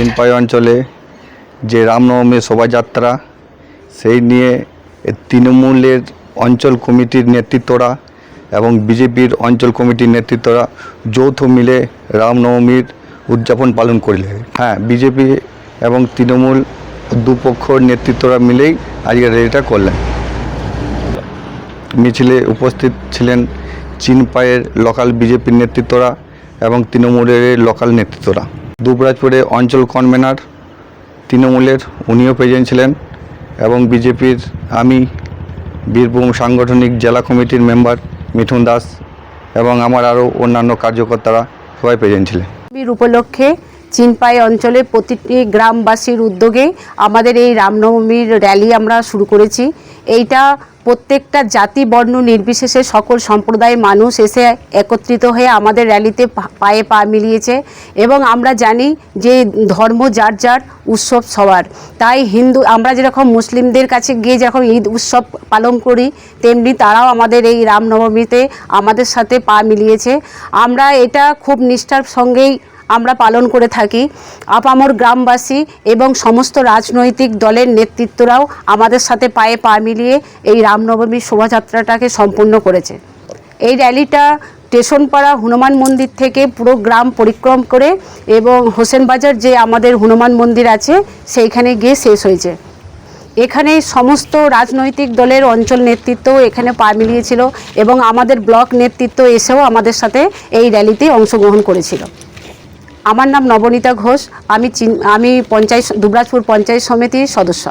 চিনপাই অঞ্চলে যে রামনবমী শোভাযাত্রা, সেই নিয়ে তৃণমূলের অঞ্চল কমিটির নেতৃত্বরা এবং বিজেপির অঞ্চল কমিটির নেতৃত্বরা যৌথ মিলে রামনবমীর উদযাপন পালন করলে হ্যাঁ বিজেপি এবং তৃণমূল দুপক্ষর নেতৃত্বরা মিলেই আজকে র্যালিটা করলেন। মিছিলে উপস্থিত ছিলেন চিনপায়ের লোকাল বিজেপির নেতৃত্বরা এবং তৃণমূলের লোকাল নেতৃত্বরা। দুবরাজপুরে অঞ্চল কনভেনার তৃণমূলের, উনিও প্রেজেন্ট ছিলেন এবং বিজেপির আমি, বীরভূম সাংগঠনিক জেলা কমিটির মেম্বার মিঠুন দাস এবং আমার আরও অন্যান্য কার্যকর্তারা সবাই প্রেজেন্ট ছিলেন। উপলক্ষে চিনপাই অঞ্চলে প্রতিটি গ্রামবাসীর উদ্যোগে আমাদের এই রামনবমীর র্যালি আমরা শুরু করেছি। এইটা প্রত্যেকটা জাতি, বর্ণ, নির্বিশেষে সকল সম্প্রদায়ের মানুষ এসে একত্রিত হয়ে আমাদের র্যালিতে পায়ে পা মিলিয়েছে এবং আমরা জানি যে ধর্ম যার যার উৎসব সবার। তাই হিন্দু, আমরা যেরকম মুসলিমদের কাছে গিয়ে যেরকম ঈদ উৎসব পালন করি, তেমনি তারাও আমাদের এই রামনবমীতে আমাদের সাথে পা মিলিয়েছে। আমরা এটা খুব নিষ্ঠার সঙ্গেই আমরা পালন করে থাকি। আপামর গ্রামবাসী এবং সমস্ত রাজনৈতিক দলের নেতৃত্বরাও আমাদের সাথে পায়ে পা মিলিয়ে এই রামনবমীর শোভাযাত্রাটাকে সম্পূর্ণ করেছে। এই র্যালিটা স্টেশনপাড়া হনুমান মন্দির থেকে পুরো গ্রাম পরিক্রম করে এবং হোসেনবাজার যে আমাদের হনুমান মন্দির আছে, সেইখানে গিয়ে শেষ হয়েছে। এখানে সমস্ত রাজনৈতিক দলের অঞ্চল নেতৃত্ব এখানে পা মিলিয়েছিল এবং আমাদের ব্লক নেতৃত্ব এসেও আমাদের সাথে এই র্যালিতে অংশগ্রহণ করেছিল। আমার নাম নবনীতা ঘোষ আমি আমি পঞ্চায়েত দুবরাজপুর পঞ্চায়েত সমিতির সদস্য।